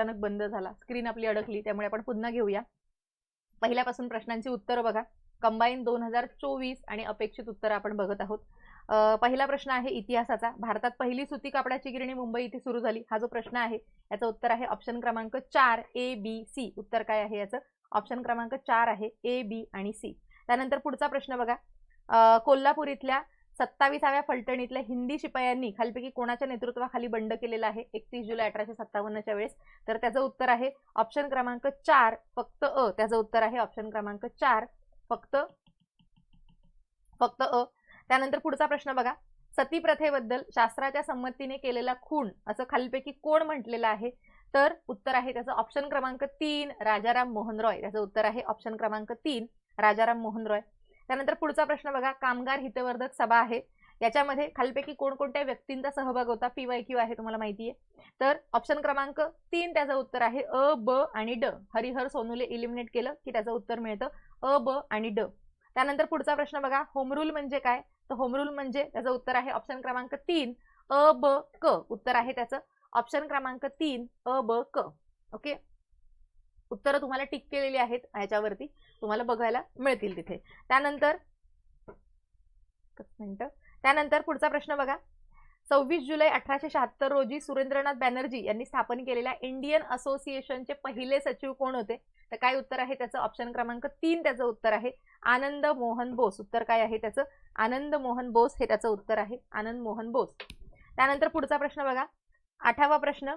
अचानक बंद झाला. स्क्रीन आपली अडकली त्यामुळे आपण पुन्हा घेऊया. पहिल्यापासून प्रश्नांची उत्तरं बघा. कंबाईन दोन हजार चोवीस आणि अपेक्षित उत्तरं आपण बघत आहोत. पहिला प्रश्न आहे इतिहासाचा. भारतात पहिली सुती कापडाची गिरणी मुंबई इथे सुरू झाली. हा जो प्रश्न आहे याचं उत्तर आहे ऑप्शन क्रमांक चार ए बी सी उत्तर काय आहे याचं? ऑप्शन क्रमांक चार आहे ए बी आणि सी त्यानंतर पुढचा प्रश्न बघा. कोल्हापूर इथल्या सत्तावीसाव्या फलटणीतल्या हिंदी शिपायांनी खालीपैकी कोणाच्या नेतृत्वाखाली बंड केलेला आहे? एकतीस जुलै अठराशे सत्तावन्नच्या वेळेस. तर त्याचं उत्तर आहे ऑप्शन क्रमांक चार फक्त अ. त्याचं उत्तर आहे ऑप्शन क्रमांक चार फक्त फक्त अ. त्यानंतर पुढचा प्रश्न बघा. सती प्रथेबद्दल शास्त्राच्या संमतीने केलेला खून असं खालीलपैकी कोण म्हटलेलं आहे? तर उत्तर आहे त्याचं ऑप्शन क्रमांक तीन राजाराम मोहन रॉय. त्याचं उत्तर आहे ऑप्शन क्रमांक तीन राजाराम मोहन रॉय. त्यानंतर पुढचा प्रश्न बघा कामगार हितवर्धक सभा आहे. याच्यामध्ये खालपैकी कोणकोणत्या व्यक्तींचा सहभाग होता? पी वाय क्यू आहे तुम्हाला माहिती आहे. तर ऑप्शन क्रमांक तीन त्याचं उत्तर आहे अ ब आणि ड. हरिहर सोनूले इलिमिनेट केलं की त्याचं उत्तर मिळतं अ ब आणि ड. त्यानंतर पुढचा प्रश्न बघा होमरूल म्हणजे काय? तर होमरूल म्हणजे त्याचं उत्तर आहे ऑप्शन क्रमांक तीन अ ब क. उत्तर आहे त्याचं. ऑप्शन क्रमांक तीन अ ब क. ओके उत्तरं तुम्हाला टिक केलेली आहेत याच्यावरती. तुम्हाला बघायला मिळतील तिथे. त्यानंतर त्यानंतर पुढचा प्रश्न बघा. सव्वीस जुलै अठराशे शहात्तर रोजी सुरेंद्रनाथ बॅनर्जी यांनी स्थापन केलेल्या इंडियन असोसिएशनचे पहिले सचिव कोण होते? तर काय उत्तर आहे? त्याचं ऑप्शन क्रमांक तीन त्याचं उत्तर आहे. आनंद मोहन बोस. उत्तर काय आहे त्याचं? आनंद मोहन बोस हे त्याचं उत्तर आहे. आनंद मोहन बोस. त्यानंतर पुढचा प्रश्न बघा. आठावा प्रश्न.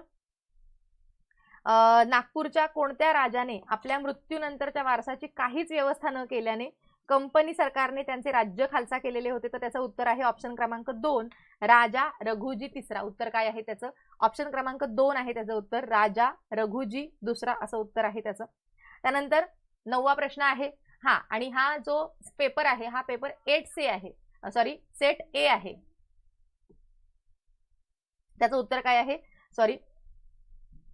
नागपूरच्या कोणत्या राजाने आपल्या मृत्यूनंतरच्या वारसाची काहीच व्यवस्था न केल्याने कंपनी सरकारने त्यांचे राज्य खालसा केलेले होते. तर त्याचं उत्तर आहे ऑप्शन क्रमांक दोन राजा रघुजी तिसरा. उत्तर काय आहे त्याचं? ऑप्शन क्रमांक दोन आहे त्याचं उत्तर राजा रघुजी दुसरा असं उत्तर आहे त्याचं. त्यानंतर नववा प्रश्न आहे हा आणि हा जो पेपर आहे हा पेपर एट से आहे. सॉरी सेट ए आहे. त्याचं उत्तर काय आहे? सॉरी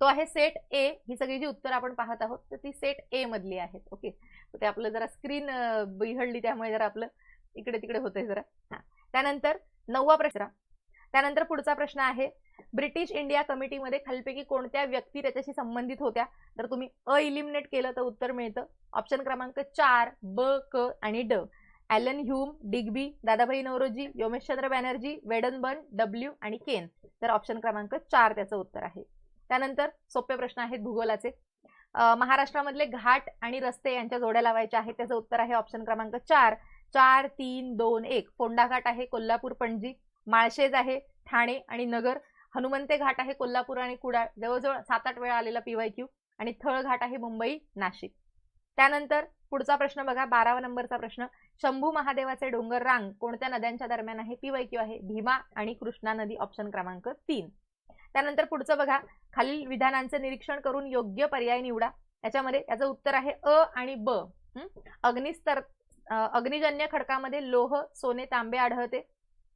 तो आहे सेट ए ही सगळी जी उत्तर आपण पाहत आहोत तर ती सेट ए मधली आहेत ओके ते आपलं जरा स्क्रीन बिघडली त्यामुळे जरा आपलं इकडे तिकडे होतंय जरा. हा. त्यानंतर नववा प्रश्न. त्यानंतर पुढचा प्रश्न आहे ब्रिटिश इंडिया कमिटीमध्ये खालपैकी कोणत्या व्यक्ती त्याच्याशी संबंधित होत्या? तर तुम्ही अ इलिमिनेट केलं तर उत्तर मिळतं. ऑप्शन क्रमांक चार ब क आणि ड. Allan Hume Digby Dadabhai Naoroji Womeshchandra Banerjee Wedderburn W आणि केन तर ऑप्शन क्रमांक चार त्याचं उत्तर आहे. त्यानंतर सोपे प्रश्न आहेत भूगोलाचे. महाराष्ट्रामधले घाट आणि रस्ते यांच्या जोड्या लावायच्या आहेत. त्याचं उत्तर आहे ऑप्शन क्रमांक चार. चार तीन दोन एक. फोंडा घाट आहे कोल्हापूर पणजी. माळशेज आहे ठाणे आणि नगर. हनुमंते घाट आहे कोल्हापूर आणि कुडाळ. जवळजवळ सात आठ वेळा आलेला पीवाय क्यू. आणि थळ घाट आहे मुंबई नाशिक. त्यानंतर पुढचा प्रश्न बघा बारावा नंबरचा प्रश्न. शंभू महादेवाचे डोंगर रांग कोणत्या नद्यांच्या दरम्यान आहे? पीवाय क्यू आहे. भीमा आणि कृष्णा नदी ऑप्शन क्रमांक तीन. त्यानंतर पुढचं बघा. खालील विधानांचं निरीक्षण करून योग्य पर्याय निवडा. याच्यामध्ये याचं उत्तर आहे अ आणि ब. अग्निस्तर अग्निजन्य खडकामध्ये लोह सोने तांबे आढळते.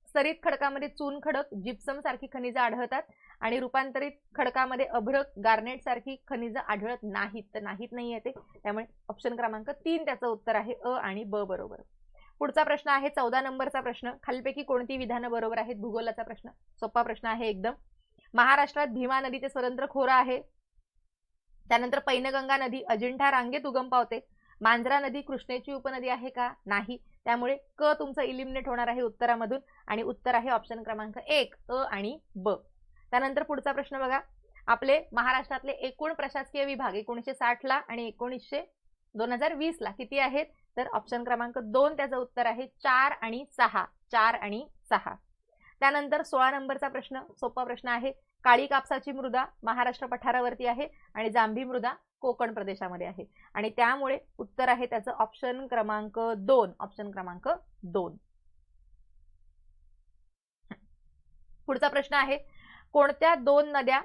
स्तरित खडकामध्ये चून खडक जिप्सम सारखी खनिजं आढळतात. आणि रूपांतरित खडकामध्ये अभ्रक गार्नेट सारखी खनिजं आढळत नाहीत तर नाहीत नाही येते. त्यामुळे ऑप्शन क्रमांक तीन त्याचं उत्तर आहे अ आणि ब बरोबर. पुढचा प्रश्न आहे चौदा नंबरचा प्रश्न. खालपैकी कोणती विधानं बरोबर आहेत? भूगोलाचा प्रश्न. सोपा प्रश्न आहे एकदम. महाराष्ट्रात भीमा नदीचे स्वतंत्र खोरं आहे. त्यानंतर पैनगंगा नदी अजिंठा रांगेत उगम पावते. मांजरा नदी कृष्णेची उपनदी आहे का? नाही. त्यामुळे क तुमचं इलिमिनेट होणार आहे उत्तरामधून आणि उत्तर आहे ऑप्शन क्रमांक एक अ आणि ब. त्यानंतर पुढचा प्रश्न बघा. आपले महाराष्ट्रातले एकूण प्रशासकीय विभाग एकोणीसशे साठला आणि एकोणीसशे दोन हजार वीसला किती आहेत? तर ऑप्शन क्रमांक दोन त्याचं उत्तर आहे चार आणि सहा. चार आणि सहा. त्यानंतर सोळा नंबरचा प्रश्न सोपा प्रश्न आहे. काळी कापसाची मृदा महाराष्ट्र पठारावरती आहे आणि जांभी मृदा कोकण प्रदेशामध्ये आहे. आणि त्यामुळे उत्तर आहे त्याचं ऑप्शन क्रमांक दोन ऑप्शन क्रमांक दोन. पुढचा प्रश्न आहे कोणत्या दोन नद्या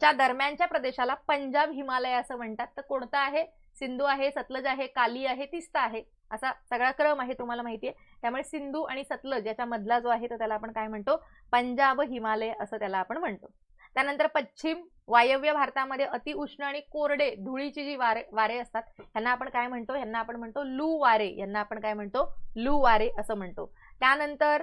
च्या दरम्यानच्या प्रदेशाला पंजाब हिमालय असं म्हणतात? तर कोणतं आहे? सिंधू आहे सतलज आहे काली आहे तिस्ता आहे. असा सगळा क्रम आहे तुम्हाला माहिती आहे त्यामुळे सिंधू आणि सतलज याच्या मधला जो आहे तो त्याला आपण काय म्हणतो? पंजाब हिमालय असं त्याला आपण म्हणतो. त्यानंतर पश्चिम वायव्य भारतामध्ये अतिउष्ण आणि कोरडे धुळीची जी वारे वारे असतात ह्यांना आपण काय म्हणतो? ह्यांना आपण म्हणतो लू वारे. यांना आपण काय म्हणतो? लू वारे असं म्हणतो. त्यानंतर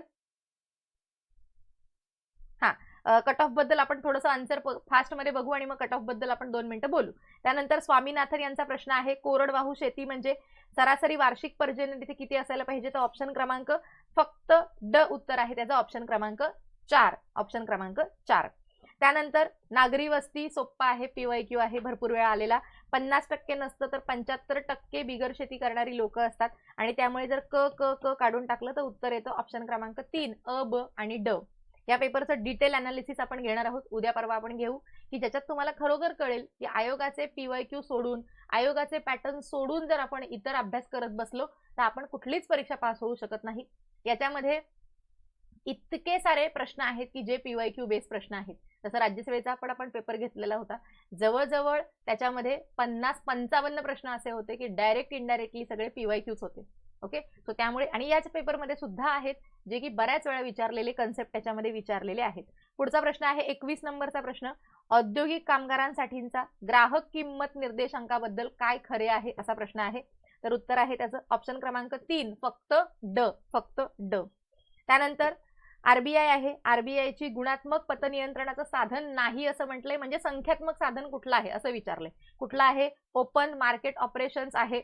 कट ऑफबद्दल आपण थोडंसं आन्सर फास्टमध्ये बघू आणि मग कट ऑफबद्दल आपण दोन मिनिटं बोलू. त्यानंतर स्वामीनाथन यांचा प्रश्न आहे कोरडवाहू शेती म्हणजे सरासरी वार्षिक पर्जन्य तिथे किती असायला पाहिजे? तर ऑप्शन क्रमांक फक्त ड उत्तर आहे त्याचा ऑप्शन क्रमांक चार. ऑप्शन क्रमांक चार. त्यानंतर नागरी वस्ती सोप्पा आहे पीवाय क्यू आहे भरपूर वेळा आलेला. पन्नास टक्के नसतं तर पंच्याहत्तर टक्के बिगर शेती करणारी लोक असतात. आणि त्यामुळे जर क क क काढून टाकलं तर उत्तर येतं ऑप्शन क्रमांक तीन अ ब आणि ड. या पेपरचं डिटेल अनालिसिस आपण घेणार आहोत. उद्या परवा आपण घेऊ की ज्याच्यात तुम्हाला खरोखर कळेल की आयोगाचे पीवाय क्यू सोडून आयोगाचे पॅटर्न सोडून जर आपण इतर अभ्यास करत बसलो तर आपण कुठलीच परीक्षा पास होऊ शकत नाही. याच्यामध्ये इतके सारे प्रश्न आहेत की जे पीवाय क्यू बेस प्रश्न आहेत. तसं राज्यसेवेचा पण आपण पेपर घेतलेला होता. जवळजवळ त्याच्यामध्ये पन्नास पंचावन्न प्रश्न असे होते की डायरेक्ट इनडायरेक्टली सगळे पीवाय क्यूच होते. ओके? सो त्यामुळे आणि याच पेपरमध्ये सुद्धा आहेत जे की बऱ्याच वेळा विचारलेले कन्सेप्ट त्याच्यामध्ये विचारलेले आहेत. पुढचा प्रश्न आहे एकवीस नंबरचा प्रश्न. औद्योगिक कामगारांसाठीचा ग्राहक किंमत निर्देशांकाबद्दल काय खरे आहे असा प्रश्न आहे. तर उत्तर आहे त्याचं ऑप्शन क्रमांक तीन फक्त ड फक्त ड. त्यानंतर आरबीआय आहे. आरबीआयची गुणात्मक पतनियंत्रणाचं साधन नाही असं म्हटलंय म्हणजे संख्यात्मक साधन कुठलं आहे असं विचारलंय. कुठलं आहे? ओपन मार्केट ऑपरेशन्स आहे.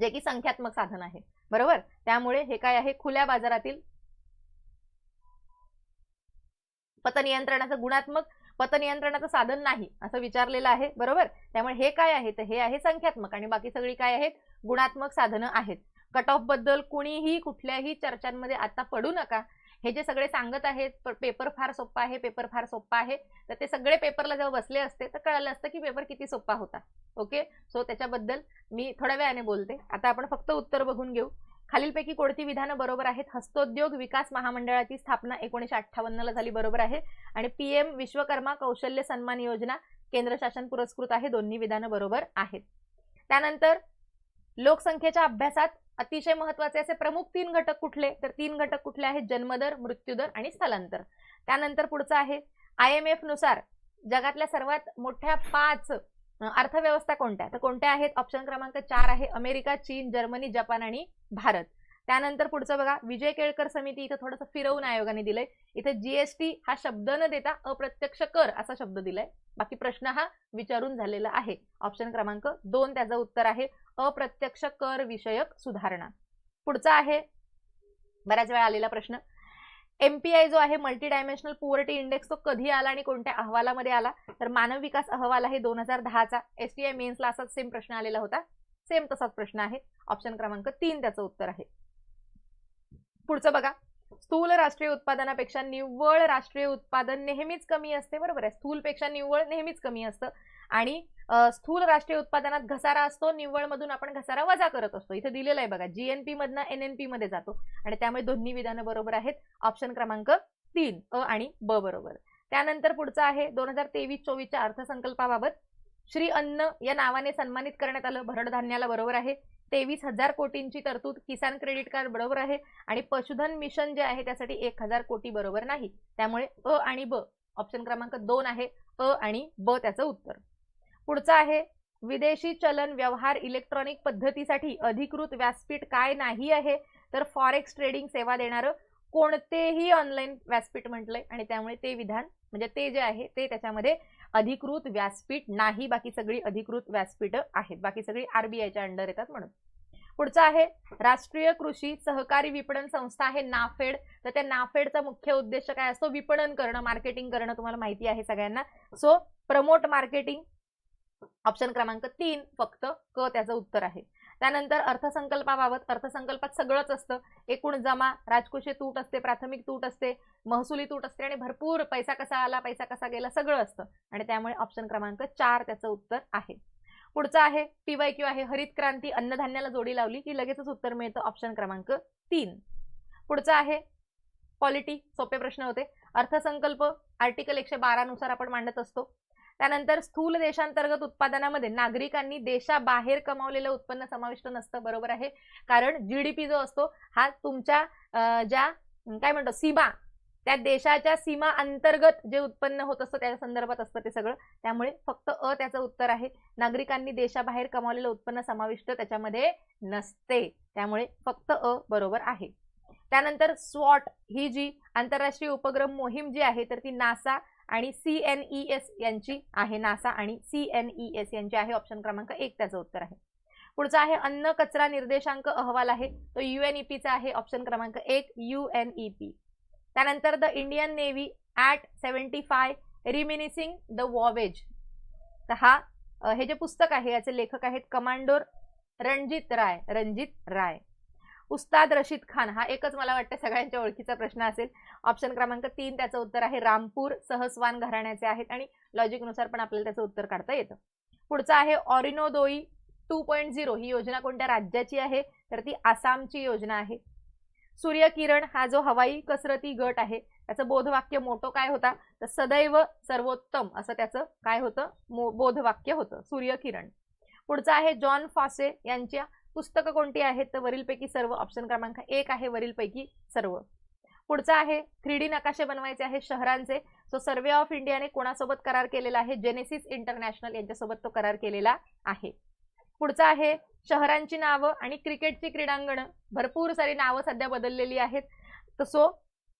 जे की संख्यात्मक साधन आहे. बरोबर? त्यामुळे हे काय आहे? खुल्या बाजारातील पतनियंत्रणाचं गुणात्मक पतनियंत्रणाचं साधन नाही असं विचारलेलं आहे. बरोबर? त्यामुळे हे काय आहे? तर हे आहे संख्यात्मक आणि बाकी सगळी काय आहेत? गुणात्मक साधनं आहेत. कट ऑफबद्दल कुणीही कुठल्याही चर्चांमध्ये आता पडू नका. हे जे सगळे सांगत आहेत पेपर फार सोप्पा आहे पेपर फार सोप्पा आहे तर ते सगळे पेपरला जेव्हा बसले असते तर कळलं असतं की पेपर किती सोप्पा होता. ओके? सो त्याच्याबद्दल मी थोड्या वेळाने बोलते. आता आपण फक्त उत्तर बघून घेऊ. खालीलपैकी कोणती विधानं बरोबर आहेत? हस्तोद्योग विकास महामंडळाची स्थापना एकोणीशे अठ्ठावन्नला झाली बरोबर आहे. आणि पीएम विश्वकर्मा कौशल्य सन्मान योजना केंद्र शासन पुरस्कृत आहे. दोन्ही विधानं बरोबर आहेत. त्यानंतर लोकसंख्येच्या अभ्यासात अतिशय महत्त्वाचे असे प्रमुख तीन घटक कुठले? तर तीन घटक कुठले आहेत? जन्मदर मृत्यूदर आणि स्थलांतर. त्यानंतर पुढचं आहे. आय एम एफनुसार जगातल्या सर्वात मोठ्या पाच अर्थव्यवस्था कोणत्या? तर कोणत्या आहेत? ऑप्शन क्रमांक चार आहे अमेरिका चीन जर्मनी जपान आणि भारत. त्यानंतर पुढचं बघा. विजय केळकर समिती इथं थोडंसं फिरवून आयोगाने दिलंय. इथं जीएसटी हा शब्द न देता अप्रत्यक्ष कर असा शब्द दिलाय. बाकी प्रश्न हा विचारून झालेला आहे. ऑप्शन क्रमांक दोन त्याचं उत्तर आहे. अप्रत्यक्ष कर विषयक सुधारणा. पुढचा आहे बऱ्याच वेळा आलेला प्रश्न. एमपीआय जो आहे मल्टी डायमेन्शनल पुअर्टी इंडेक्स तो कधी आला आणि कोणत्या अहवालामध्ये आला? तर मानव विकास अहवाल आहे दोन हजार दहाचा. एस टी आय मेन्सला असाच सेम प्रश्न आलेला होता. सेम तसाच प्रश्न आहे. ऑप्शन क्रमांक तीन त्याचं उत्तर आहे. पुढचं बघा. स्थूल राष्ट्रीय उत्पादनापेक्षा निव्वळ राष्ट्रीय उत्पादन नेहमीच कमी असते. बरोबर आहे. स्थूलपेक्षा निव्वळ नेहमीच कमी असतं. आणि स्थूल राष्ट्रीय उत्पादनात घसारा असतो निव्वळमधून आपण घसारा वजा करत असतो. इथे दिलेलं आहे बघा जीएनपी मधनं एनएनपी मध्ये जातो. आणि त्यामुळे दोन्ही विधानं बरोबर आहेत. ऑप्शन क्रमांक तीन अ आणि ब बरोबर. त्यानंतर पुढचं आहे दोन हजार तेवीस चोवीसच्या अर्थसंकल्पाबाबत. श्री अन्न या नावाने सन्मानित करण्यात आलं. भरड धान्याला बरोबर आहे. तेवीस हजार कोटींची तरतूद किसान क्रेडिट कार्ड बरोबर आहे. आणि पशुधन मिशन जे आहे त्यासाठी एक हजार कोटी बरोबर नाही. त्यामुळे अ आणि ब. ऑप्शन क्रमांक दोन आहे. अ आणि ब त्याचं उत्तर. पुढचं आहे विदेशी चलन व्यवहार इलेक्ट्रॉनिक पद्धतीसाठी अधिकृत व्यासपीठ काय नाही आहे? तर फॉरेक्स ट्रेडिंग सेवा देणारं कोणतेही ऑनलाईन व्यासपीठ म्हटलंय आणि त्यामुळे ते विधान म्हणजे ते जे आहे ते त्याच्यामध्ये अधिकृत व्यासपीठ नाही. बाकी सगळी अधिकृत व्यासपीठ आहेत. बाकी सगळी आरबीआयच्या अंडर येतात म्हणून. पुढचं आहे राष्ट्रीय कृषी सहकारी विपणन संस्था आहे नाफेड. तर त्या नाफेडचा मुख्य उद्देश काय असतो? विपणन करणं मार्केटिंग करणं तुम्हाला माहिती आहे सगळ्यांना. सो प्रमोट मार्केटिंग ऑप्शन क्रमांक तीन फक्त क त्याचं उत्तर आहे. त्यानंतर अर्थसंकल्पाबाबत अर्थसंकल्पात सगळंच असतं. एकूण जमा राजकोषीय तूट असते प्राथमिक तूट असते महसुली तूट असते आणि भरपूर पैसा कसा आला पैसा कसा गेला सगळं असतं. आणि त्यामुळे ऑप्शन क्रमांक चार त्याचं उत्तर आहे. पुढचं आहे पीवाय क्यू आहे. हरित क्रांती अन्नधान्याला जोडी लावली की लगेचच उत्तर मिळतं ऑप्शन क्रमांक तीन. पुढचं आहे पॉलिटी सोपे प्रश्न होते. अर्थसंकल्प आर्टिकल एकशे बारानुसार आपण मांडत असतो. त्यानंतर स्थूल देशांतर्गत उत्पादनामध्ये नागरिकांनी देशाबाहेर कमावलेलं उत्पन्न समाविष्ट नसतं बरोबर आहे? कारण जीडीपी जो असतो हा तुमच्या ज्या काय म्हणतो सीमा त्या देशाच्या सीमा अंतर्गत जे उत्पन्न होत असतं त्या संदर्भात असतं ते सगळं. त्यामुळे फक्त अ त्याचं उत्तर आहे. नागरिकांनी देशाबाहेर कमावलेलं उत्पन्न समाविष्ट त्याच्यामध्ये नसते. त्यामुळे फक्त अ बरोबर आहे. त्यानंतर स्वॉट ही जी आंतरराष्ट्रीय उपग्रह मोहीम जी आहे तर ती नासा आणि सी एन ई एस यांची आहे नासा आणि सी एन ई एस यांची आहे ऑप्शन क्रमांक एक त्याचं उत्तर आहे. पुढचा आहे अन्न कचरा निर्देशांक अहवाल आहे. तो यू एन ई पीचा आहे ऑप्शन क्रमांक एक यू एन ई पी त्यानंतर the Indian Navy at seventy five reminiscing the voyages तर हा हे जे पुस्तक आहे याचे लेखक आहेत कमांडोर रणजित राय रणजित राय. उस्ताद रशीद खान हा एकच मला वाटतं सगळ्यांच्या ओळखीचा प्रश्न असेल. ऑप्शन क्रमांक तीन त्याचं उत्तर आहे रामपूर सहस्वान घराण्याचे आहेत आणि लॉजिकनुसार पण आपल्याला त्याचं उत्तर काढता येतं. पुढचं आहे ऑरिनोदोई टू पॉईंट झिरो ही योजना कोणत्या राज्याची आहे? तर ती आसामची योजना आहे. सूर्यकिरण हा जो हवाई कसरती गट आहे त्याचं बोधवाक्य मोठं काय होता? तर सदैव सर्वोत्तम असं त्याचं काय होतं? बोधवाक्य होतं सूर्यकिरण. पुढचं आहे जॉन फॉसे यांच्या पुस्तकं कोणती आहेत? तर वरीलपैकी सर्व ऑप्शन क्रमांक एक आहे वरीलपैकी सर्व. पुढचा आहे थ्री डी नकाशे बनवायचे आहे शहरांचे. सो सर्वे ऑफ इंडियाने कोणासोबत करार केलेला आहे? जेनेसिस इंटरनॅशनल यांच्यासोबत तो करार केलेला आहे. पुढचा आहे शहरांची नावं आणि क्रिकेटची क्रीडांगणं. भरपूर सारी नावं सध्या बदललेली आहेत. तसो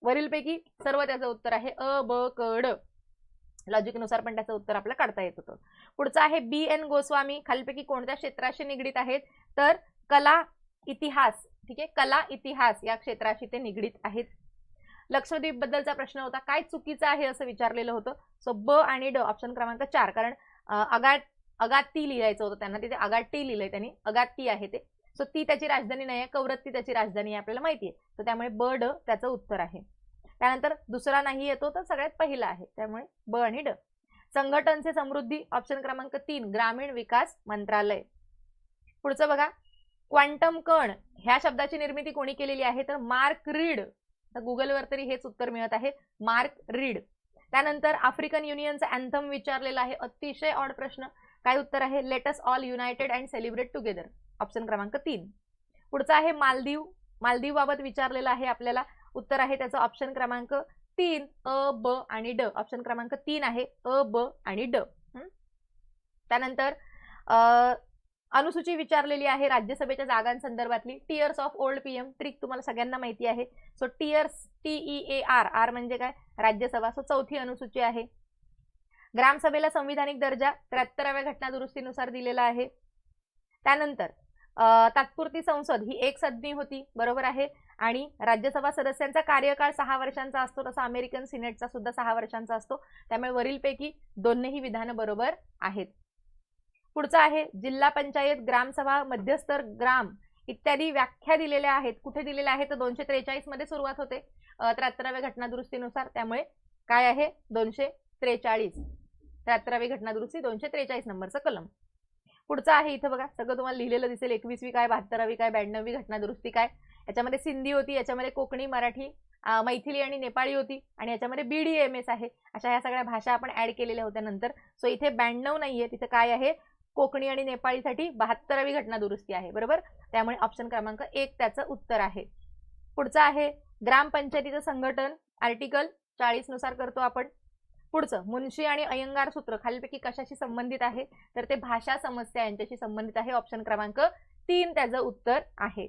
वरीलपैकी सर्व त्याचं उत्तर आहे अ ब क ड. लॉजिकनुसार पण त्याचं उत्तर आपल्याला काढता येत होतं. पुढचं आहे बी एन गोस्वामी. खालीपैकी कोणत्या क्षेत्राशी निगडीत आहेत? तर कला इतिहास. ठीक आहे? कला इतिहास या क्षेत्राशी ते निगडीत आहेत. लक्षद्वीप बद्दलचा प्रश्न होता काय चुकीचं आहे असं विचारलेलं होतं? सो ब आणि ड ऑप्शन क्रमांक चार. कारण अगाट अगाती लिहायचं होतं त्यांना. तिथे अगाटी लिहिलंय त्यांनी. अगाती आहे ते. सो ती त्याची राजधानी नाही आहे. कवरत्ती त्याची राजधानी आहे आपल्याला माहिती आहे. तर त्यामुळे ब ड त्याचं उत्तर आहे. त्यानंतर दुसरा नाही येतो तर सगळ्यात पहिला आहे. त्यामुळे ब आणि ड. संघटनचे समृद्धी ऑप्शन क्रमांक तीन ग्रामीण विकास मंत्रालय. पुढचं बघा. क्वांटम कण. ह्या शब्दाची निर्मिती कोणी केलेली आहे? तर मार्क रीड. तर गुगलवर तरी हेच उत्तर मिळत आहे. Mark Reid. त्यानंतर आफ्रिकन युनियनचा अँथम विचारलेला आहे. अतिशय ऑड प्रश्न. काय उत्तर आहे? Let's all united and celebrate together option क्रमांक तीन. पुढचा आहे मालदीव. मालदीव बाबत विचारलेला आहे आपल्याला. उत्तर आहे त्याचं ऑप्शन क्रमांक तीन अ ब आणि ड. ऑप्शन क्रमांक तीन आहे अ ब आणि ड. त्यानंतर अनुसूची विचारलेली आहे राज्यसभेच्या जागांसंदर्भातली. Tears of old PM trick तुम्हाला सगळ्यांना माहिती आहे. So tears T E A R R म्हणजे काय? राज्यसभा. सो चौथी अनुसूची आहे. ग्रामसभेला संविधानिक दर्जा त्र्याहत्तराव्या घटना दुरुस्तीनुसार दिलेला आहे. त्यानंतर तात्पुरती संसद ही एक सदनी होती. बरोबर आहे? आणि राज्यसभा सदस्यांचा कार्यकाळ सहा वर्षांचा असतो तसा अमेरिकन सिनेटचा सुद्धा सहा वर्षांचा असतो. त्यामुळे वरीलपैकी दोनही विधानं बरोबर आहेत. पुढचं आहे जिल्हा पंचायत ग्रामसभा मध्यस्तर ग्राम इत्यादी व्याख्या दिलेल्या आहेत. कुठे दिलेल्या आहेत? तर दोनशे त्रेचाळीसमध्ये सुरुवात होते त्र्याहत्तराव्या घटनादुरुस्तीनुसार. त्यामुळे काय आहे? दोनशे त्रेचाळीस. त्र्याहत्तरावी घटनादुरुस्ती दोनशे त्रेचाळीस नंबरचं कलम. पुढचं आहे इथं बघा सगळं तुम्हाला लिहिलेलं दिसेल. एकवीसवी काय बहात्तरावी काय ब्याण्णवी घटनादुरुस्ती काय? याच्यामध्ये सिंधी होती याच्यामध्ये कोकणी मराठी मैथिली आणि नेपाळी होती आणि याच्यामध्ये बीडी एम एस आहे. अशा ह्या सगळ्या भाषा आपण ऍड केलेल्या होत्या नंतर. सो इथे ब्याण्णव नाहीये. तिथे काय आहे? कोकणी आणि नेपाळीसाठी बहात्तरावी घटना दुरुस्ती आहे. बरोबर? त्यामुळे ऑप्शन क्रमांक एक त्याचं उत्तर आहे. पुढचं आहे. ग्रामपंचायतीचं संघटन आर्टिकल चाळीसनुसार करतो आपण. पुढचं मुन्शी आणि अयंगार सूत्र खालीलपैकी कशाशी संबंधित आहे? तर ते भाषा समस्या यांच्याशी संबंधित आहे. ऑप्शन क्रमांक तीन त्याचं उत्तर आहे.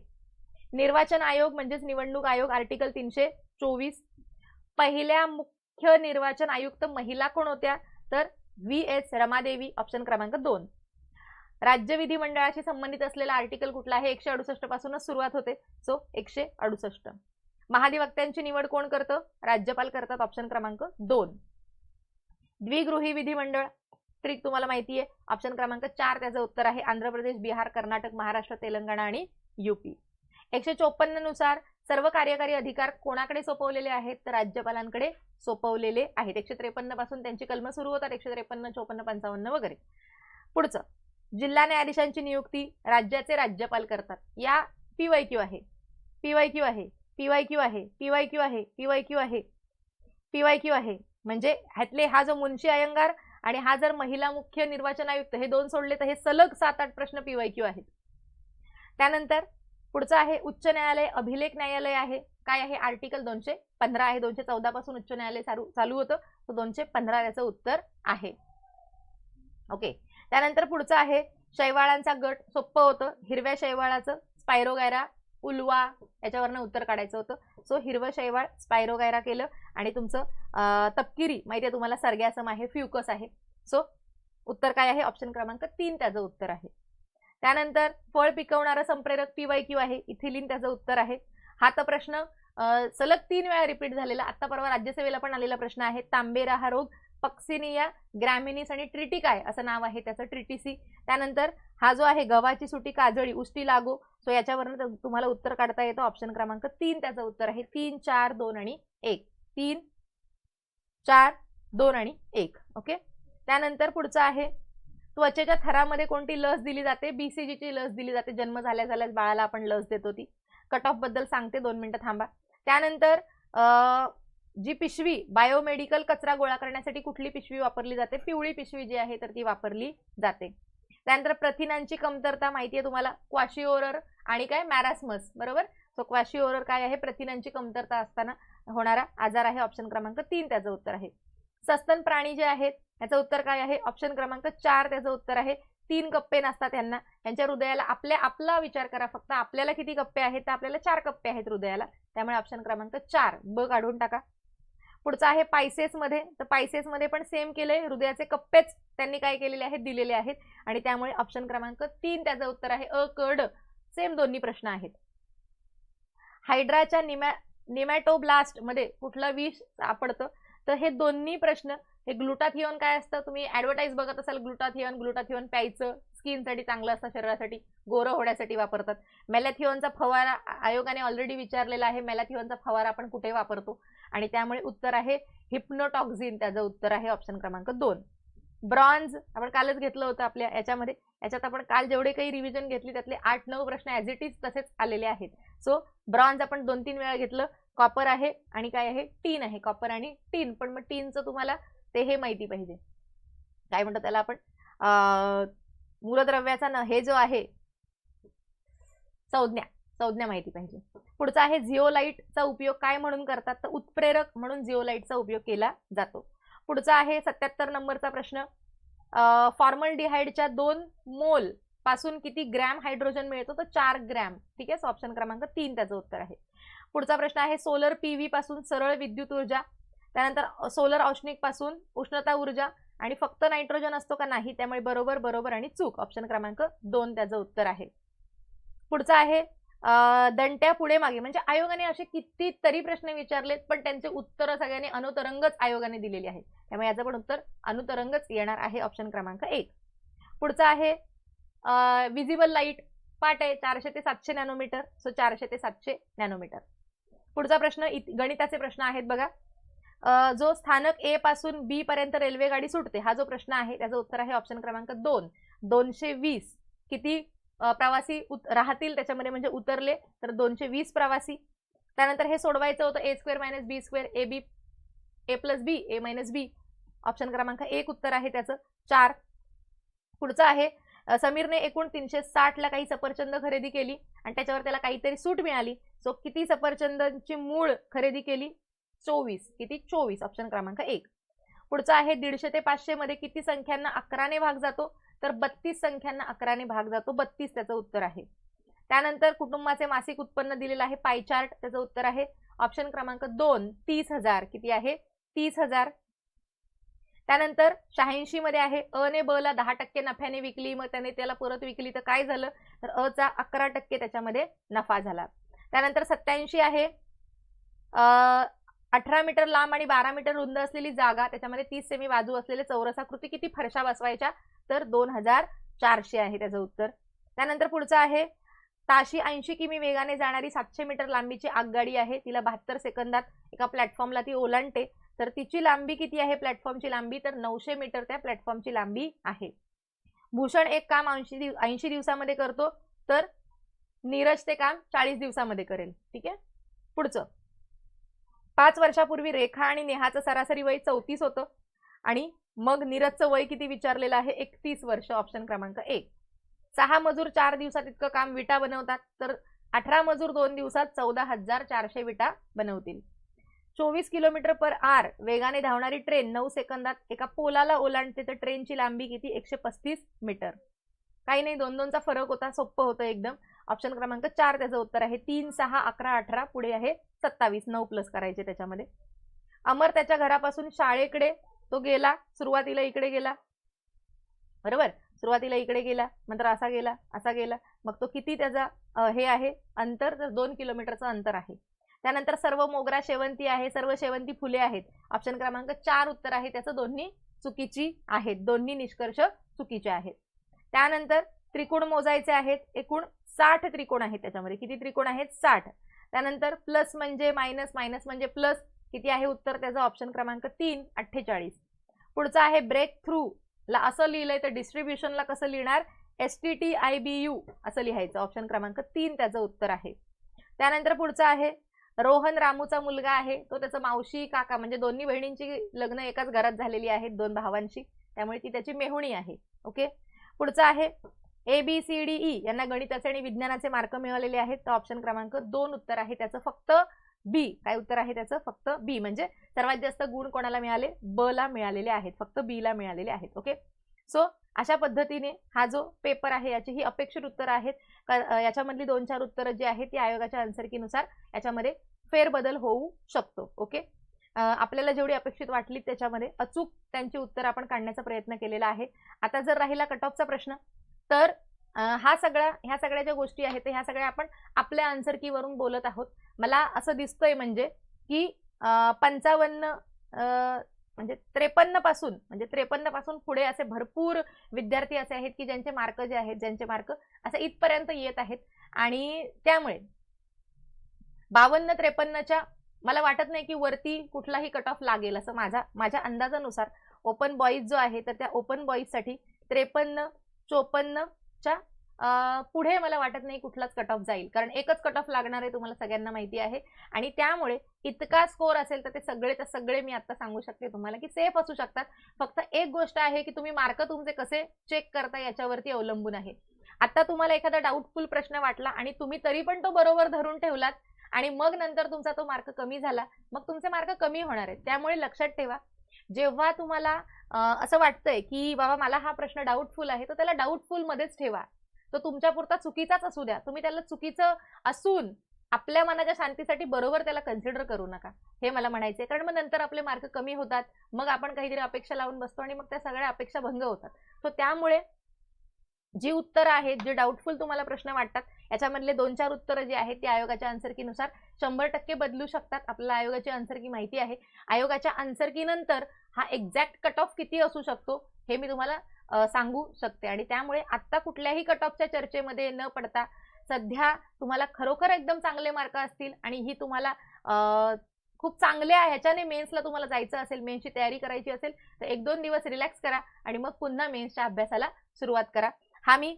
निर्वाचन आयोग म्हणजेच निवडणूक आयोग आर्टिकल तीनशे चोवीस. पहिल्या मुख्य निर्वाचन आयुक्त महिला कोण होत्या? तर व्ही एस रमादेवी ऑप्शन क्रमांक दोन. राज्य विधिमंडळाशी संबंधित असलेला आर्टिकल कुठला आहे? एकशे अडुसष्ट पासूनच सुरुवात होते. सो एकशे अडुसष्ट. महाधिवक्त्यांची निवड कोण करतं? राज्यपाल करतात ऑप्शन क्रमांक दोन. द्विगृही विधिमंडळ ट्रिक तुम्हाला माहिती आहे. ऑप्शन क्रमांक चार त्याचं उत्तर आहे आंध्र प्रदेश बिहार कर्नाटक महाराष्ट्र तेलंगणा आणि युपी एकशे चोपन्ननुसार सर्व कार्यकारी अधिकार कोणाकडे सोपवलेले आहेत? तर राज्यपालांकडे सोपवलेले आहेत. एकशे त्रेपन्नपासून त्यांची कलम सुरू होतात. एकशे त्रेपन्न चोपन्न पंचावन्न वगैरे. पुढचं. जिल्हा न्यायाधीशांची नियुक्ती राज्याचे राज्यपाल करतात. या पी वाय क्यू आहे. पीवाय क्यू आहे. पीवाय क्यू आहे. पी वाय क्यू आहे. पी वाय क्यू आहे. पी वाय क्यू आहे. म्हणजे ह्यातले हा जो मुन्शी अयंगार आणि हा जर महिला मुख्य निर्वाचन आयुक्त हे दोन सोडले तर हे सलग सात आठ प्रश्न पीवाय क्यू आहेत. त्यानंतर पुढचं आहे उच्च न्यायालय अभिलेख न्यायालय आहे. काय आहे? आर्टिकल दोनशे पंधरा आहे. दोनशे चौदा पासून उच्च न्यायालय चालू होतं. तर दोनशे पंधरा याचं उत्तर आहे. ओके त्यानंतर पुढचं आहे शैवाळांचा गट. सोप्पं होतं. हिरव्या शैवाळाचं. स्पायरोगायरा उलवा याच्यावरनं उत्तर काढायचं होतं. सो हिरवं शैवाळ स्पायरोगायरा केलं. आणि तुमचं तपकिरी. माहिती आहे तुम्हाला? सर्ग्यासम आहे. फ्युकस आहे. सो उत्तर काय आहे? ऑप्शन क्रमांक तीन त्याचं उत्तर आहे. त्यानंतर फळ पिकवणारा संप्रेरक पीवाय क्यू आहे इथिलिन त्याचं उत्तर आहे. हा तर प्रश्न सलग तीन वेळा रिपीट झालेला आता परवा राज्यसेवेला पण आलेला प्रश्न आहे तांबेरा हा रोग पक्सिनिया ग्रॅमिनिस आणि ट्रिटिकाय असं नाव आहे त्याचं ट्रिटिसी. त्यानंतर हा जो आहे गव्हाची सुटी काजळी उष्टी लागो सो याच्यावरनं तुम्हाला उत्तर काढता येतं ऑप्शन क्रमांक तीन त्याचं उत्तर आहे तीन चार दोन आणि एक. तीन चार दोन आणि एक ओके त्यानंतर पुढचं आहे त्वचेच्या थरामध्ये कोणती लस दिली जाते? बीसीजीची लस दिली जाते. जन्म झाल्या झाल्यास बाळाला आपण लस देतो ती कट ऑफबद्दल सांगते. दोन मिनिटं थांबा. त्यानंतर जी पिशवी बायोमेडिकल कचरा गोळा करण्यासाठी कुठली पिशवी वापरली जाते? पिवळी पिशवी जी आहे तर ती वापरली जाते. त्यानंतर प्रथिनांची कमतरता माहिती आहे तुम्हाला. क्वाशिओरर आणि काय? मॅरास्मस. बरोबर? सो क्वाशिओरर काय आहे? प्रथिनांची कमतरता असताना होणारा आजार आहे ऑप्शन क्रमांक तीन. त्याचं उत्तर आहे. सस्तन प्राणी जे आहेत याचं उत्तर काय आहे? ऑप्शन क्रमांक चार त्याचं उत्तर आहे. तीन कप्पे नसतात यांना यांच्या हृदयाला आपल्या आपला विचार करा फक्त. आपल्याला किती कप्पे आहेत? तर आपल्याला चार कप्पे आहेत हृदयाला. त्यामुळे ऑप्शन क्रमांक चार. ब काढून टाका. पुढचा आहे पायसेस मध्ये. तर पायसेस मध्ये पण सेम केलंय. हृदयाचे कप्पेच त्यांनी काय केलेले आहेत? दिलेले आहेत. आणि त्यामुळे ऑप्शन क्रमांक तीन त्याचं उत्तर आहे अ कड सेम दोन्ही प्रश्न आहेत. हायड्राच्या निमॅ निमॅटोब्लास्टमध्ये कुठलं विष सापडतं? तर हे दोन्ही प्रश्न हे ग्लुटाथिओन काय असतं? तुम्ही ऍडव्हर्टाईज बघत असाल ग्लुटाथिओन ग्लुटाथिओन प्यायचं स्किनसाठी चांगलं असतं शरीरासाठी गोरं होण्यासाठी वापरतात. मेलॅथिओनचा फवारा आयोगाने ऑलरेडी विचारलेला आहे मेलॅथिओनचा फवारा आपण कुठे वापरतो? आणि त्यामुळे उत्तर आहे हिप्नोटॉक्झिन त्याचं उत्तर आहे ऑप्शन क्रमांक दोन. ब्रॉन्झ आपण कालच घेतलं होतं आपल्या याच्यामध्ये. याच्यात आपण काल जेवढे काही रिव्हिजन घेतली त्यातले आठ नऊ प्रश्न ॲज इट इज तसेच आलेले आहेत. सो ब्रॉन्झ आपण दोन तीन वेळा घेतलं कॉपर आहे आणि काय आहे? टीन आहे. कॉपर आणि टीन पण मग टीनचं तुम्हाला ते हे माहिती पाहिजे. काय म्हणतात त्याला आपण? मूलद्रव्याचा न हे जो आहे संज्ञा संज्ञा माहिती पाहिजे. पुढचा आहे झिओलाईटचा उपयोग काय म्हणून करतात? तर उत्प्रेरक म्हणून झिओलाईटचा उपयोग केला जातो. पुढचा आहे सत्याहत्तर नंबरचा प्रश्न. फॉर्मल डिहाइडच्या दोन मोलपासून किती ग्रॅम हायड्रोजन मिळतो? तर चार ग्रॅम. ठीक आहे? ऑप्शन क्रमांक तीन त्याचं उत्तर आहे. पुढचा प्रश्न आहे सोलर पीव्ही पासून सरळ विद्युत ऊर्जा त्यानंतर सोलर औष्णिकपासून उष्णता ऊर्जा आणि फक्त नायट्रोजन असतो का नाही त्यामुळे बरोबर बरोबर आणि चूक. ऑप्शन क्रमांक दोन त्याचं उत्तर आहे. पुढचं आहे दंट्या पुढे मागे. म्हणजे आयोगाने असे कितीतरी प्रश्न विचारलेत पण त्यांचे उत्तर सगळ्यांनी अनुतरंगच आयोगाने दिलेली आहेत. त्यामुळे याचं पण उत्तर अनुतरंगच येणार आहे ऑप्शन क्रमांक एक. पुढचं आहे विजिबल लाइट पाट आहे चारशे ते सातशे नॅनोमीटर सो चारशे ते सातशे नॅनोमीटर पुढचा प्रश्न गणिताचे प्रश्न आहेत बघा. जो स्थानक ए पासून बी पर्यंत रेल्वे गाडी सुटते हा जो प्रश्न आहे त्याचं उत्तर आहे ऑप्शन क्रमांक दोन. दोनशे वीस किती प्रवासी उत- राहतील त्याच्यामध्ये म्हणजे उतरले तर दोनशे वीस प्रवासी. त्यानंतर हे सोडवायचं होतं A square minus B square A B A plus B A minus B option क्रमांक एक उत्तर आहे त्याचं. चार. पुढचं आहे समीरने एकूण तीनशे साठला काही सफरचंद खरेदी केली आणि त्याच्यावर त्याला काहीतरी सूट मिळाली. सो किती सफरचंदांची मूळ खरेदी केली चोवीस किती? चोवीस ऑप्शन क्रमांक एक. पुढचं आहे दीडशे ते पाचशे मध्ये किती संख्यांना अकराने भाग जातो? तर बत्तीस संख्यांना अकराने भाग जातो. बत्तीस त्याचं उत्तर आहे. त्यानंतर कुटुंबाचे मासिक उत्पन्न दिलेलं आहे पाय चार्ट त्याचं उत्तर आहे. ऑप्शन क्रमांक दोन तीस हजार. किती आहे? तीस हजार. त्यानंतर शहाऐंशी मध्ये आहे अ ने ब ला दहा टक्के नफ्याने विकली मग त्याने त्याला परत विकली तर काय झालं? तर अ चा अकरा टक्के त्याच्यामध्ये नफा झाला. त्यानंतर सत्याऐंशी आहे अठरा मीटर लांब आणि बारा मीटर रुंद असलेली जागा त्याच्यामध्ये तीस सेमी बाजू असलेले चौरसाकृती किती फरशा बसवायच्या? तर दोन हजार चारशे आहे त्याचं उत्तर. त्यानंतर पुढचं आहे. ताशी ऐंशी किमी वेगाने जाणारी सातशे मीटर लांबीची आगगाडी आहे. तिला बहात्तर सेकंदात एका प्लॅटफॉर्मला ती ओलांडते. तर तिची लांबी किती आहे प्लॅटफॉर्मची लांबी? तर नऊशे मीटर त्या प्लॅटफॉर्मची लांबी आहे. भूषण एक काम ऐंशी दिव ऐंशी दिवसामध्ये करतो. तर नीरज ते काम चाळीस दिवसामध्ये करेल. ठीक आहे? पुढचं. पाच वर्षापूर्वी रेखा आणि नेहाचं सरासरी वय चौतीस होतं. आणि मग नीरजचं वय किती विचारलेलं आहे? एकतीस वर्ष ऑप्शन क्रमांक एक. सहा मजूर चार दिवसात इतकं काम विटा बनवतात तर अठरा मजूर दोन दिवसात चौदा हजार चारशे विटा बनवतील. चोवीस किलोमीटर पर आर वेगाने धावणारी ट्रेन नऊ सेकंदात एका पोलाला ओलांडते तर ट्रेनची लांबी किती? एकशे पस्तीस मीटर. काही नाही दोन दोनचा फरक होता सोपं होतं एकदम. ऑप्शन क्रमांक चार त्याचं उत्तर आहे. तीन सहा अकरा अठरा पुढे आहे. सत्तावीस नऊ प्लस करायचे त्याच्यामध्ये. अमर त्याच्या घरापासून शाळेकडे तो गेला सुरुवातीला इकडे गेला. बरोबर? सुरुवातीला इकडे गेला नंतर असा गेला असा गेला. मग तो किती त्याचा हे आहे? अंतर तर दोन किलोमीटरचं अंतर आहे. त्यानंतर सर्व मोगरा शेवंती आहे सर्व शेवंती फुले आहेत. ऑप्शन क्रमांक चार उत्तर आहे त्याचं दोन्ही चुकीची आहेत. दोन्ही निष्कर्ष चुकीचे आहेत. त्यानंतर त्रिकोण मोजायचे आहेत. एकूण साठ त्रिकोण आहेत त्याच्यामध्ये. किती त्रिकोण आहेत? साठ. त्यानंतर प्लस म्हणजे मायनस मायनस म्हणजे प्लस किती आहे उत्तर? त्याचं ऑप्शन क्रमांक तीन अठ्ठेचाळीस. पुढचं आहे ब्रेक थ्रू ला असं लिहिलंय तर डिस्ट्रीब्युशनला कसं लिहिणार? S T T I B U असं लिहायचं. ऑप्शन क्रमांक तीन त्याचं उत्तर आहे. त्यानंतर पुढचं आहे रोहन रामूचा मुलगा आहे. तो त्याचं मावशी काका म्हणजे दोन्ही बहिणींची लग्न एकाच घरात झालेली आहेत दोन भावांशी. त्यामुळे ती त्याची मेहुणी आहे. ओके? पुढचं आहे A B C D E यांना गणिताचे आणि विज्ञानाचे मार्क मिळालेले आहेत. तर ऑप्शन क्रमांक दोन उत्तर आहे. त्याचं फक्त बी काय उत्तर आहे त्याचं? फक्त बी म्हणजे सर्वात जास्त गुण कोणाला मिळाले? ब ला मिळालेले आहेत. फक्त बी ला मिळालेले आहेत. ओके सो अशा पद्धतीने हा जो पेपर आहे याची ही अपेक्षित उत्तरं आहेत. याच्यामधली दोन चार उत्तरं जी आहेत ती आयोगाच्या आन्सरकीनुसार याच्यामध्ये फेरबदल होऊ शकतो. ओके आपल्याला जेवढी अपेक्षित वाटली त्याच्यामध्ये अचूक त्यांची उत्तर आपण काढण्याचा प्रयत्न केलेला आहे. आता जर राहिला कट ऑफचा प्रश्न तर हा सगळा ह्या सगळ्या ज्या गोष्टी आहेत ह्या सगळ्या आपण आपल्या आन्सर कीवरून बोलत आहोत. मला असं दिसतंय म्हणजे की पंचावन्न म्हणजे त्रेपन्नपासून म्हणजे त्रेपन्नपासून पुढे असे भरपूर विद्यार्थी असे आहेत की ज्यांचे मार्क जे आहेत ज्यांचे मार्क असे इथपर्यंत येत आहेत. आणि त्यामुळे बावन्न त्रेपन्नच्या मला वाटत नाही की वरती कुठलाही कट ऑफ लागेल असं माझा माझ्या अंदाजानुसार ओपन बॉईज जो आहे तर त्या ओपन बॉईजसाठी त्रेपन्न चोपन्नच्या पुढे मला वाटत नाही कुठलाच कट ऑफ जाईल. कारण एकच कट ऑफ लागणार आहे तुम्हाला सगळ्यांना माहिती आहे. आणि त्यामुळे इतका स्कोर असेल तर ते सगळे तर सगळे मी आता सांगू शकते तुम्हाला की सेफ असू शकतात. फक्त एक गोष्ट आहे की तुम्ही मार्क तुमचे कसे चेक करता याच्यावरती अवलंबून आहे. आता तुम्हाला एखादा डाऊटफुल प्रश्न वाटला आणि तुम्ही तरी पण तो बरोबर धरून ठेवलात आणि मग नंतर तुमचा तो मार्क कमी झाला मग तुमचे मार्क कमी होणार आहेत. त्यामुळे लक्षात ठेवा जेव्हा तुम्हाला असं वाटतंय की बाबा मला हा प्रश्न डाऊटफुल आहे तर त्याला डाऊटफुल मध्येच ठेवा. तो तुमच्या पुरता चुकीचाच असू द्या. तुम्ही त्याला चुकीचं असून आपल्या मनाच्या शांतीसाठी बरोबर त्याला कन्सिडर करू नका. हे मला म्हणायचंय. कारण मग नंतर आपले मार्क कमी होतात. मग आपण काहीतरी अपेक्षा लावून बसतो आणि मग त्या सगळ्या अपेक्षा भंग होतात. सो त्यामुळे जी उत्तरं आहेत जे डाऊटफुल तुम्हाला प्रश्न वाटतात याच्यामधले दोन चार उत्तरं जी आहेत ती आयोगाच्या आन्सरकीनुसार शंभर टक्के बदलू शकतात. आपल्याला आयोगाची आन्सरकी माहिती आहे. आयोगाच्या आन्सरकीनंतर हा एक्झॅक्ट कट ऑफ किती असू शकतो हे मी तुम्हाला सांगू शकते. आणि त्यामुळे आत्ता कुठल्याही कट ऑफच्या चर्चेमध्ये न पडता सध्या तुम्हाला खरोखर एकदम चांगले मार्क असतील आणि ही तुम्हाला खूप चांगल्या ह्याच्याने मेन्सला तुम्हाला जायचं असेल मेन्सची तयारी करायची असेल तर एक दोन दिवस रिलॅक्स करा आणि मग पुन्हा मेन्सच्या अभ्यासाला सुरुवात करा. हा मी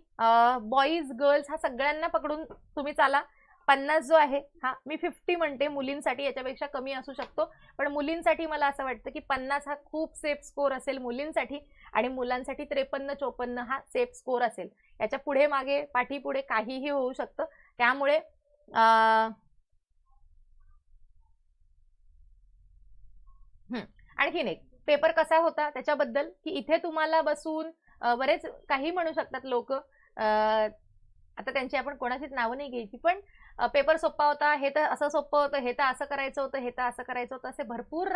बॉईज गर्ल्स हा सगळ्यांना पकडून तुम्ही चाला. पन्नास जो आहे हा मी फिफ्टी म्हणते. मुलींसाठी याच्यापेक्षा कमी असू शकतो. पण मुलींसाठी मला असं वाटतं की पन्नास हा खूप सेफ स्कोर असेल मुलींसाठी आणि मुलांसाठी त्रेपन्न चोपन्न हा सेफ स्कोर असेल. याच्यापुढे मागे पाठीपुढे काहीही होऊ शकतं. त्यामुळे आणखीन एक पेपर कसा होता त्याच्याबद्दल की इथे तुम्हाला बसून बरेच काही म्हणू शकतात लोक. आता त्यांची आपण कोणाचीच नावं नाही घ्यायची पण पेपर सोपा होता हे तर असं सोपं होतं हे तर असं करायचं होतं हे तर असं करायचं होतं असे भरपूर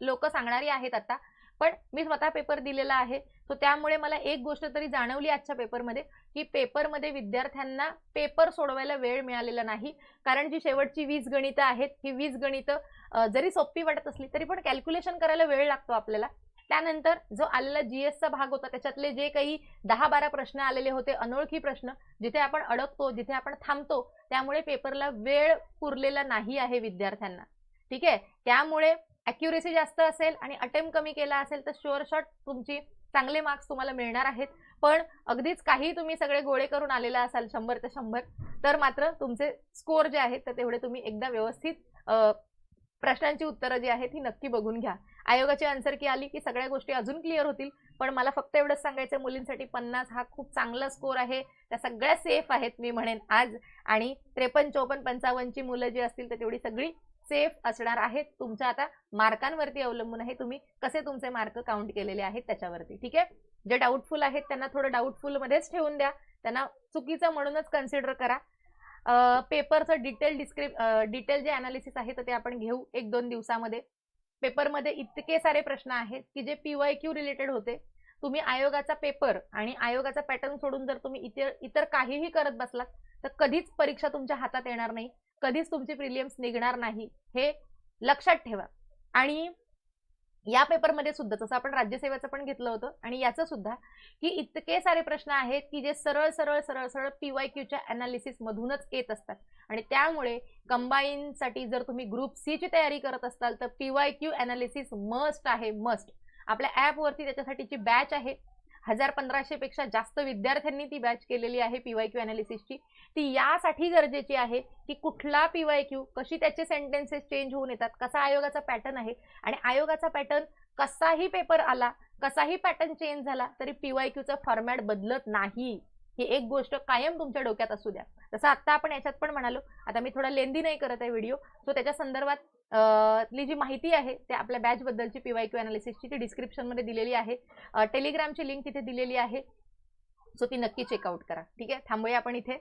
लोक सांगणारी आहेत आता. पण मी स्वतः पेपर दिलेला आहे सो त्यामुळे मला एक गोष्ट तरी जाणवली आजच्या पेपरमध्ये की पेपरमध्ये विद्यार्थ्यांना पेपर सोडवायला वेळ मिळालेला नाही. कारण जी शेवटची वीज गणितं आहेत ही वीज गणितं जरी सोपी वाटत असली तरी पण कॅल्क्युलेशन करायला वेळ लागतो आपल्याला. त्यानंतर जो आलेला जीएसचा भाग होता त्याच्यातले जे काही दहा बारा प्रश्न आलेले होते अनोळखी प्रश्न जिथे आपण अडकतो जिथे आपण थांबतो त्यामुळे पेपरला वेळ पुरलेला नाही आहे विद्यार्थ्यांना. ठीक आहे? त्यामुळे अॅक्युरेसी जास्त असेल आणि अटेम्प्ट कमी केला असेल तर शुअर शॉट तुमची चांगले मार्क्स तुम्हाला मिळणार आहेत. पण अगदीच काही तुम्ही सगळे गोळे करून आलेला असाल शंभर ते शंभर तर मात्र तुमचे स्कोर जे आहेत तर तेवढे तुम्ही एकदा व्यवस्थित प्रश्नांची उत्तरं जी आहेत ही नक्की बघून घ्या. आयोगाची आन्सर की आली की सगळ्या गोष्टी अजून क्लिअर होतील. पण मला फक्त एवढंच सांगायचं मुलींसाठी पन्नास हा खूप चांगला स्कोर आहे. त्या सगळ्या सेफ आहेत मी म्हणेन आज. आणि त्रेपन्न चौपन्न पंचावन्नची मुलं जी असतील तर तेवढी सगळी सेफ असणार आहेत. तुमच्या आता मार्कांवरती अवलंबून आहे. तुम्ही कसे तुमचे मार्क काउंट केलेले आहेत त्याच्यावरती. ठीक आहे? जे डाऊटफुल आहेत त्यांना थोडं डाऊटफुलमध्येच ठेवून द्या. त्यांना चुकीचं म्हणूनच कन्सिडर करा. पेपरचं डिटेल डिस्क्रिप डिटेल जे अनालिसिस आहे तर ते आपण घेऊ एक दोन दिवसामध्ये. पेपरमध्ये इतके सारे प्रश्न आहेत की J P Y Q related होते. तुम्ही आयोगाचा पेपर आणि आयोगाचा पॅटर्न सोडून जर तुम्ही इतर इतर काहीही करत बसलात तर कधीच परीक्षा तुमच्या हातात येणार नाही. कधीच तुमची प्रिलियम्स निघणार नाही. हे लक्षात ठेवा. आणि या पेपरमध्ये सुद्धा जसं आपण राज्यसेवेचं पण घेतलं होतं आणि याचं सुद्धा की इतके सारे प्रश्न आहेत की जे सरळ सरळ सरळ सरळ पी वाय क्यूच्या अनालिसिसमधूनच येत असतात. आणि त्यामुळे कंबाईनसाठी जर तुम्ही ग्रुप सी ची तयारी करत असाल तर P Y Q analysis must आहे मस्ट आपल्या ॲपवरती त्याच्यासाठीची बॅच आहे. हजार पंधराशे पेक्षा जास्त विद्यार्थ्यांनी ती बॅच केलेली आहे पीवाय क्यू अनालिसिसची ती यासाठी गरजेची आहे की कुठला पीवाय क्यू कशी त्याचे सेंटेन्सेस चेंज होऊन येतात कसा आयोगाचा पॅटर्न आहे आणि आयोगाचा पॅटर्न कसाही पेपर आला कसाही पॅटर्न चेंज झाला तरी पीवाय क्यूचा फॉर्मॅट बदलत नाही. ही एक गोष्ट कायम तुमच्या डोक्यात असू द्या. जसं आत्ता आपण याच्यात पण म्हणालो आता मी थोडा लेंदी नाही करत आहे व्हिडिओ सो त्याच्या संदर्भात ली जी माहिती आहे ते आपल्या बॅच बद्दलची पीवाय क्यू अनालिसिसची ती डिस्क्रिप्शनमध्ये दिलेली आहे. टेलिग्रामची लिंक तिथे दिलेली आहे. सो ती नक्की चेकआउट करा. ठीक आहे? थांबूया आपण इथे.